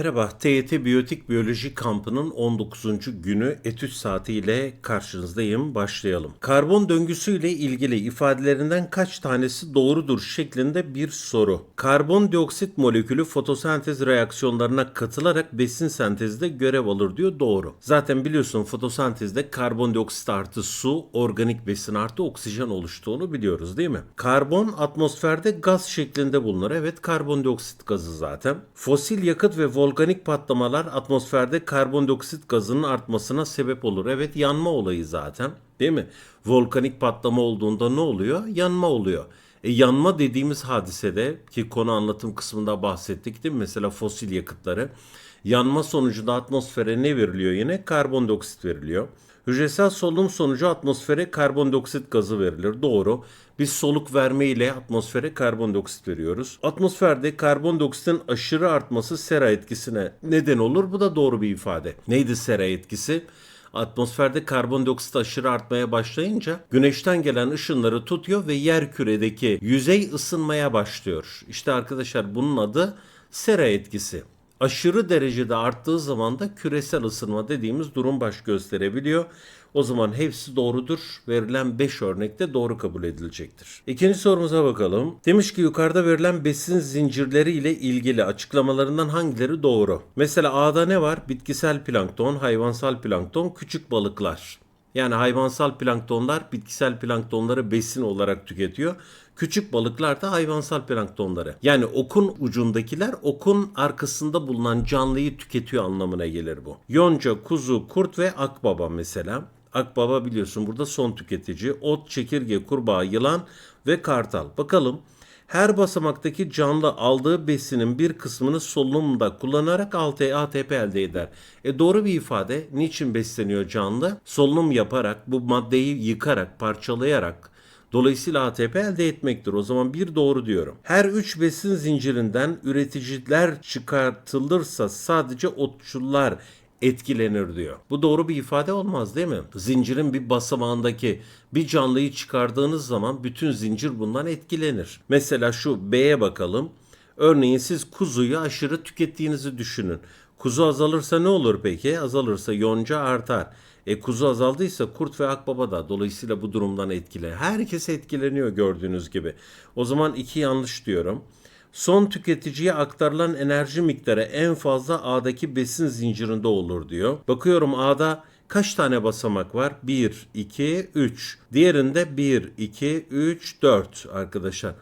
Merhaba, TYT Biyotik Biyoloji Kampı'nın 19. günü etüt saati ile karşınızdayım. Başlayalım. Karbon döngüsüyle ilgili ifadelerinden kaç tanesi doğrudur şeklinde bir soru. Karbondioksit molekülü fotosentez reaksiyonlarına katılarak besin sentezinde görev alır diyor. Doğru. Zaten biliyorsun fotosentezde karbondioksit artı su, organik besin artı oksijen oluştuğunu biliyoruz değil mi? Karbon atmosferde gaz şeklinde bulunur. Evet karbondioksit gazı zaten. Fosil yakıt ve volkanik patlamalar atmosferde karbondioksit gazının artmasına sebep olur. Evet yanma olayı zaten değil mi? Volkanik patlama olduğunda ne oluyor? Yanma oluyor. E, yanma dediğimiz hadisede ki konu anlatım kısmında bahsettik değil mi? Mesela fosil yakıtları. Yanma sonucunda atmosfere ne veriliyor yine? Karbondioksit veriliyor. Hücresel solunum sonucu atmosfere karbondioksit gazı verilir. Doğru. Biz soluk verme ile atmosfere karbondioksit veriyoruz. Atmosferde karbondioksitin aşırı artması sera etkisine neden olur. Bu da doğru bir ifade. Neydi sera etkisi? Atmosferde karbondioksit aşırı artmaya başlayınca güneşten gelen ışınları tutuyor ve yer küredeki yüzey ısınmaya başlıyor. İşte arkadaşlar bunun adı sera etkisi aşırı derecede arttığı zaman da küresel ısınma dediğimiz durum baş gösterebiliyor. O zaman hepsi doğrudur. Verilen 5 örnekte doğru kabul edilecektir. İkinci sorumuza bakalım. Demiş ki yukarıda verilen besin zincirleri ile ilgili açıklamalarından hangileri doğru? Mesela A'da ne var? Bitkisel plankton, hayvansal plankton, küçük balıklar. Yani hayvansal planktonlar bitkisel planktonları besin olarak tüketiyor. Küçük balıklar da hayvansal planktonları. Yani okun ucundakiler okun arkasında bulunan canlıyı tüketiyor anlamına gelir bu. Yonca, kuzu, kurt ve akbaba mesela. Akbaba biliyorsun burada son tüketici. Ot, çekirge, kurbağa, yılan ve kartal. Bakalım her basamaktaki canlı aldığı besinin bir kısmını solunumda kullanarak ATP elde eder. E doğru bir ifade. Niçin besleniyor canlı? Solunum yaparak, bu maddeyi yıkarak, parçalayarak, Dolayısıyla ATP elde etmektir. O zaman bir doğru diyorum. Her üç besin zincirinden üreticiler çıkartılırsa sadece otçullar etkilenir diyor. Bu doğru bir ifade olmaz değil mi? Zincirin bir basamağındaki bir canlıyı çıkardığınız zaman bütün zincir bundan etkilenir. Mesela şu B'ye bakalım. Örneğin siz kuzuyu aşırı tükettiğinizi düşünün. Kuzu azalırsa ne olur peki? Azalırsa yonca artar. E kuzu azaldıysa kurt ve akbaba da dolayısıyla bu durumdan etkile. Herkes etkileniyor gördüğünüz gibi. O zaman iki yanlış diyorum. Son tüketiciye aktarılan enerji miktarı en fazla A'daki besin zincirinde olur diyor. Bakıyorum A'da kaç tane basamak var? 1, 2, 3. Diğerinde 1, 2, 3, 4 arkadaşlar.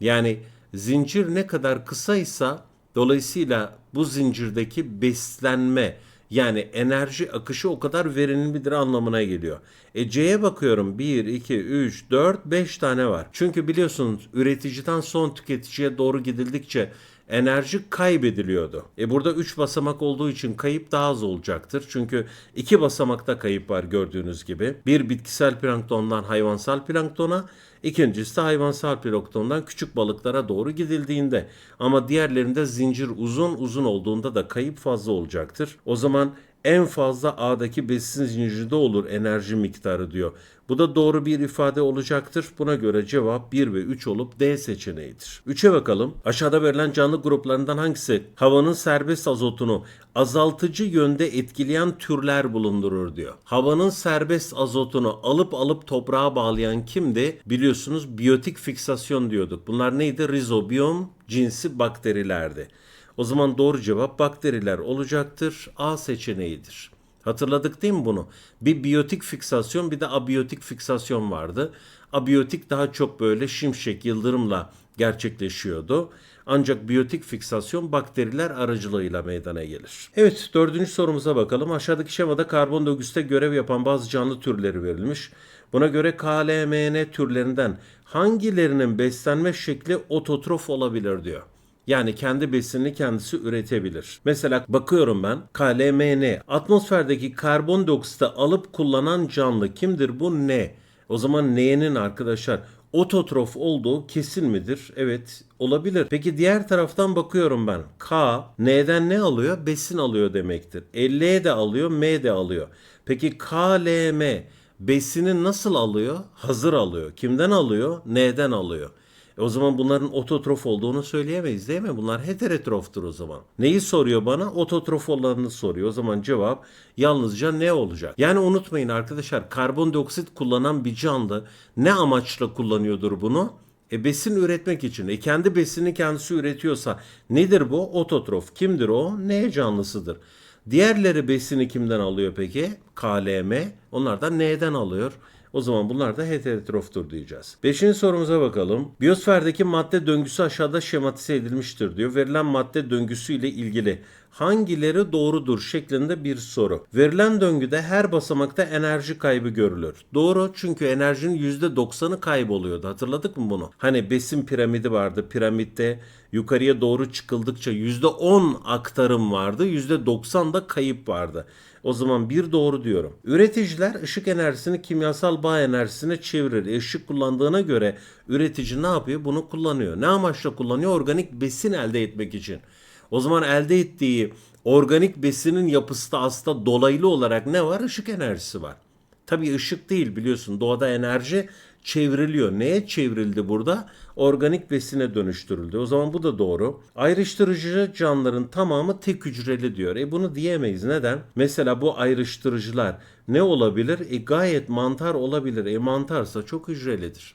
Yani zincir ne kadar kısaysa dolayısıyla bu zincirdeki beslenme yani enerji akışı o kadar verimlidir anlamına geliyor. E C'ye bakıyorum 1, 2, 3, 4, 5 tane var. Çünkü biliyorsunuz üreticiden son tüketiciye doğru gidildikçe enerji kaybediliyordu. E burada 3 basamak olduğu için kayıp daha az olacaktır. Çünkü 2 basamakta kayıp var gördüğünüz gibi. Bir bitkisel planktondan hayvansal planktona, İkincisi de hayvansal planktondan küçük balıklara doğru gidildiğinde ama diğerlerinde zincir uzun uzun olduğunda da kayıp fazla olacaktır. O zaman en fazla A'daki besin zincirinde olur enerji miktarı diyor. Bu da doğru bir ifade olacaktır. Buna göre cevap 1 ve 3 olup D seçeneğidir. 3'e bakalım. Aşağıda verilen canlı gruplarından hangisi havanın serbest azotunu azaltıcı yönde etkileyen türler bulundurur diyor. Havanın serbest azotunu alıp alıp toprağa bağlayan kimdi? Biliyorsunuz biyotik fiksasyon diyorduk. Bunlar neydi? Rizobiyom cinsi bakterilerdi. O zaman doğru cevap bakteriler olacaktır. A seçeneğidir. Hatırladık değil mi bunu? Bir biyotik fiksasyon bir de abiyotik fiksasyon vardı. Abiyotik daha çok böyle şimşek yıldırımla gerçekleşiyordu. Ancak biyotik fiksasyon bakteriler aracılığıyla meydana gelir. Evet dördüncü sorumuza bakalım. Aşağıdaki şemada karbon döngüsüde görev yapan bazı canlı türleri verilmiş. Buna göre KLMN türlerinden hangilerinin beslenme şekli ototrof olabilir diyor. Yani kendi besinini kendisi üretebilir. Mesela bakıyorum ben KLMN atmosferdeki karbondioksiti alıp kullanan canlı kimdir bu ne? O zaman N'nin arkadaşlar ototrof olduğu kesin midir? Evet olabilir. Peki diğer taraftan bakıyorum ben. K N'den ne alıyor? Besin alıyor demektir. E, L de alıyor, M de alıyor. Peki KLM besini nasıl alıyor? Hazır alıyor. Kimden alıyor? N'den alıyor. E o zaman bunların ototrof olduğunu söyleyemeyiz değil mi? Bunlar heterotroftur o zaman. Neyi soruyor bana? Ototrof olanını soruyor. O zaman cevap yalnızca ne olacak? Yani unutmayın arkadaşlar karbondioksit kullanan bir canlı ne amaçla kullanıyordur bunu? E besin üretmek için. E kendi besini kendisi üretiyorsa nedir bu? Ototrof. Kimdir o? Ne canlısıdır? Diğerleri besini kimden alıyor peki? KLM. Onlar da N'den alıyor. O zaman bunlar da heterotroftur diyeceğiz. Beşinci sorumuza bakalım. Biyosferdeki madde döngüsü aşağıda şematize edilmiştir diyor. Verilen madde döngüsü ile ilgili hangileri doğrudur şeklinde bir soru. Verilen döngüde her basamakta enerji kaybı görülür. Doğru çünkü enerjinin %90'ı kayboluyordu. Hatırladık mı bunu? Hani besin piramidi vardı. Piramitte yukarıya doğru çıkıldıkça %10 aktarım vardı. %90 da kayıp vardı. O zaman bir doğru diyorum. Üreticiler ışık enerjisini kimyasal bağ enerjisine çevirir. E, ışık kullandığına göre üretici ne yapıyor? Bunu kullanıyor. Ne amaçla kullanıyor? Organik besin elde etmek için. O zaman elde ettiği organik besinin yapısı da aslında dolaylı olarak ne var? Işık enerjisi var. Tabii ışık değil biliyorsun doğada enerji çevriliyor. Neye çevrildi burada? Organik besine dönüştürüldü. O zaman bu da doğru. Ayrıştırıcı canlıların tamamı tek hücreli diyor. E bunu diyemeyiz. Neden? Mesela bu ayrıştırıcılar ne olabilir? E gayet mantar olabilir. E mantarsa çok hücrelidir.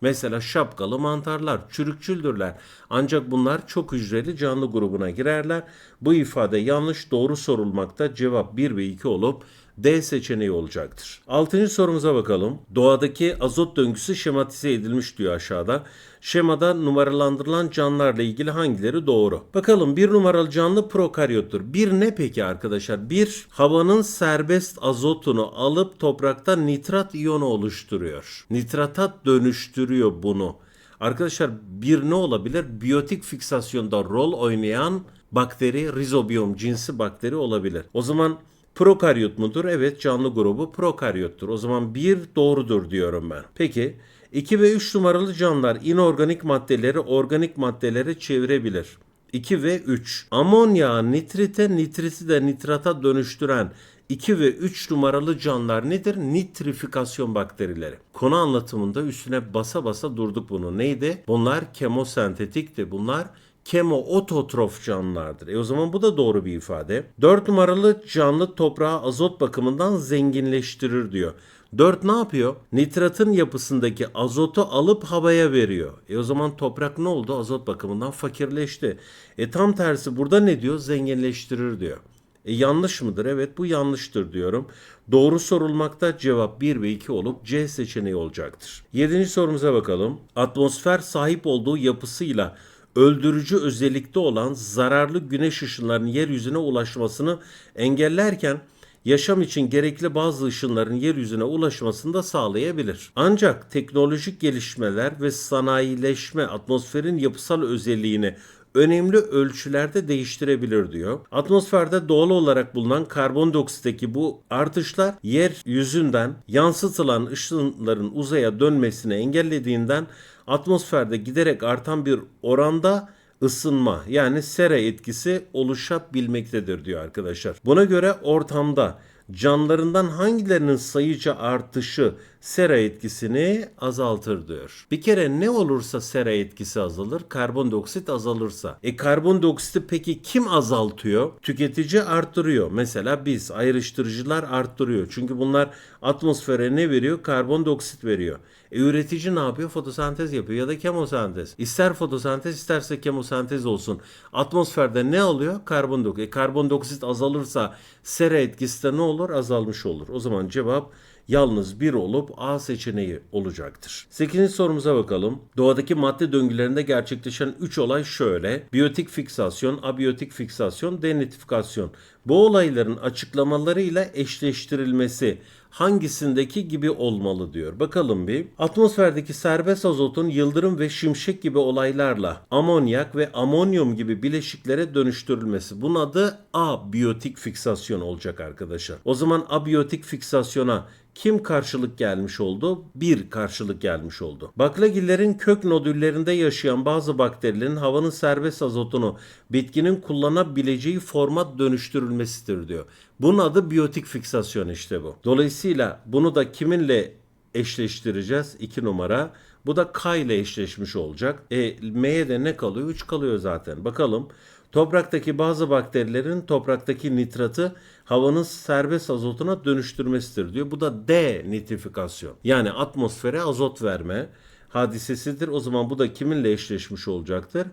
Mesela şapkalı mantarlar çürükçüldürler. Ancak bunlar çok hücreli canlı grubuna girerler. Bu ifade yanlış doğru sorulmakta cevap 1 ve 2 olup D seçeneği olacaktır. Altıncı sorumuza bakalım. Doğadaki azot döngüsü şematize edilmiş diyor aşağıda. Şemada numaralandırılan canlılarla ilgili hangileri doğru? Bakalım bir numaralı canlı prokaryottur. Bir ne peki arkadaşlar? Bir havanın serbest azotunu alıp toprakta nitrat iyonu oluşturuyor. Nitrata dönüştürüyor bunu. Arkadaşlar bir ne olabilir? Biyotik fiksasyonda rol oynayan bakteri, rizobiyom cinsi bakteri olabilir. O zaman prokaryot mudur? Evet canlı grubu prokaryottur. O zaman bir doğrudur diyorum ben. Peki 2 ve 3 numaralı canlılar inorganik maddeleri organik maddelere çevirebilir. 2 ve 3. Amonya nitrite, nitriti de nitrata dönüştüren 2 ve 3 numaralı canlılar nedir? Nitrifikasyon bakterileri. Konu anlatımında üstüne basa basa durduk bunu. Neydi? Bunlar kemosentetikti. Bunlar kemoototrof canlılardır. E o zaman bu da doğru bir ifade. 4 numaralı canlı toprağı azot bakımından zenginleştirir diyor. 4 ne yapıyor? Nitratın yapısındaki azotu alıp havaya veriyor. E o zaman toprak ne oldu? Azot bakımından fakirleşti. E tam tersi burada ne diyor? Zenginleştirir diyor. E yanlış mıdır? Evet bu yanlıştır diyorum. Doğru sorulmakta cevap 1 ve 2 olup C seçeneği olacaktır. 7. sorumuza bakalım. Atmosfer sahip olduğu yapısıyla öldürücü özellikte olan zararlı güneş ışınlarının yeryüzüne ulaşmasını engellerken yaşam için gerekli bazı ışınların yeryüzüne ulaşmasını da sağlayabilir. Ancak teknolojik gelişmeler ve sanayileşme atmosferin yapısal özelliğini önemli ölçülerde değiştirebilir diyor. Atmosferde doğal olarak bulunan karbondioksitteki bu artışlar yer yüzünden yansıtılan ışınların uzaya dönmesini engellediğinden atmosferde giderek artan bir oranda ısınma yani sera etkisi oluşabilmektedir diyor arkadaşlar. Buna göre ortamda canlılarından hangilerinin sayıca artışı sera etkisini azaltır diyor. Bir kere ne olursa sera etkisi azalır? Karbondioksit azalırsa. E karbondioksiti peki kim azaltıyor? Tüketici arttırıyor. Mesela biz ayrıştırıcılar arttırıyor. Çünkü bunlar atmosfere ne veriyor? Karbondioksit veriyor. E üretici ne yapıyor? Fotosentez yapıyor ya da kemosentez. İster fotosentez isterse kemosentez olsun. Atmosferde ne oluyor? Karbondioksit. E karbondioksit azalırsa sera etkisi de ne olur? Azalmış olur. O zaman cevap yalnız bir olup A seçeneği olacaktır. 8. sorumuza bakalım. Doğadaki madde döngülerinde gerçekleşen 3 olay şöyle. Biyotik fiksasyon, abiyotik fiksasyon, denitrifikasyon. Bu olayların açıklamalarıyla eşleştirilmesi hangisindeki gibi olmalı diyor. Bakalım bir. Atmosferdeki serbest azotun yıldırım ve şimşek gibi olaylarla amonyak ve amonyum gibi bileşiklere dönüştürülmesi. Bunun adı abiyotik fiksasyon olacak arkadaşlar. O zaman abiyotik fiksasyona kim karşılık gelmiş oldu? Bir karşılık gelmiş oldu. Baklagillerin kök nodüllerinde yaşayan bazı bakterilerin havanın serbest azotunu bitkinin kullanabileceği forma dönüştürülmesidir diyor. Bunun adı biyotik fiksasyon işte bu. Dolayısıyla bunu da kiminle eşleştireceğiz 2 numara. Bu da K ile eşleşmiş olacak. E, M'ye de ne kalıyor? 3 kalıyor zaten. Bakalım. Topraktaki bazı bakterilerin topraktaki nitratı havanın serbest azotuna dönüştürmesidir diyor. Bu da denitrifikasyon. Yani atmosfere azot verme hadisesidir. O zaman bu da kiminle eşleşmiş olacaktır?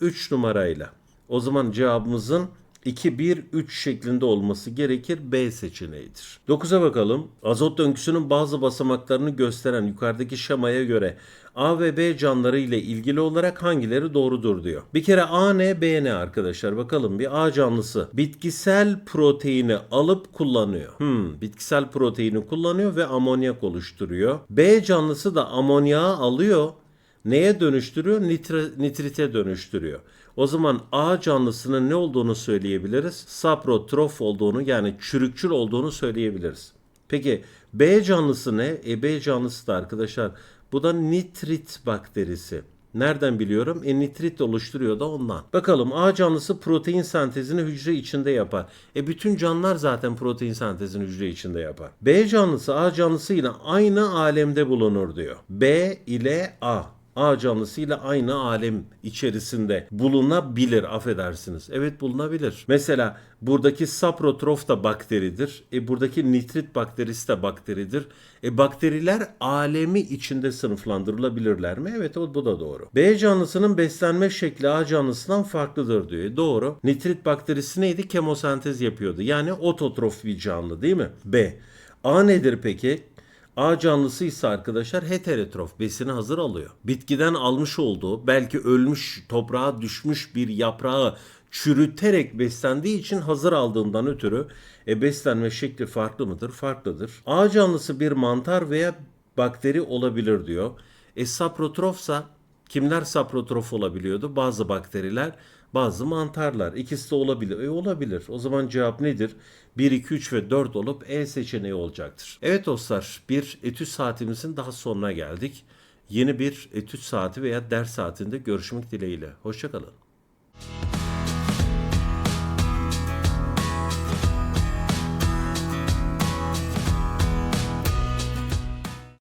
3 numarayla. O zaman cevabımızın 2, 1, 3 şeklinde olması gerekir. B seçeneğidir. 9'a bakalım. Azot döngüsünün bazı basamaklarını gösteren yukarıdaki şemaya göre A ve B canlıları ile ilgili olarak hangileri doğrudur diyor. Bir kere A ne B ne arkadaşlar bakalım bir A canlısı bitkisel proteini alıp kullanıyor. Hmm, bitkisel proteini kullanıyor ve amonyak oluşturuyor. B canlısı da amonyağı alıyor neye dönüştürüyor? Nitre, nitrite dönüştürüyor. O zaman A canlısının ne olduğunu söyleyebiliriz? Saprotrof olduğunu yani çürükçül olduğunu söyleyebiliriz. Peki B canlısı ne? E B canlısı da arkadaşlar bu da nitrit bakterisi. Nereden biliyorum? E nitrit oluşturuyor da ondan. Bakalım A canlısı protein sentezini hücre içinde yapar. E bütün canlılar zaten protein sentezini hücre içinde yapar. B canlısı A canlısı ile aynı alemde bulunur diyor. B ile A. A canlısıyla aynı alem içerisinde bulunabilir affedersiniz. Evet bulunabilir. Mesela buradaki saprotrof da bakteridir. E buradaki nitrit bakterisi de bakteridir. E bakteriler alemi içinde sınıflandırılabilirler mi? Evet o bu da doğru. B canlısının beslenme şekli A canlısından farklıdır diyor. E, doğru. Nitrit bakterisi neydi? Kemosentez yapıyordu. Yani ototrof bir canlı değil mi? B. A nedir peki? A canlısı ise arkadaşlar heterotrof besini hazır alıyor. Bitkiden almış olduğu belki ölmüş toprağa düşmüş bir yaprağı çürüterek beslendiği için hazır aldığından ötürü e, beslenme şekli farklı mıdır? Farklıdır. A canlısı bir mantar veya bakteri olabilir diyor. E saprotrofsa kimler saprotrof olabiliyordu? Bazı bakteriler bazı mantarlar. İkisi de olabilir. E olabilir. O zaman cevap nedir? 1, 2, 3 ve 4 olup E seçeneği olacaktır. Evet dostlar bir etüt saatimizin daha sonuna geldik. Yeni bir etüt saati veya ders saatinde görüşmek dileğiyle. Hoşçakalın.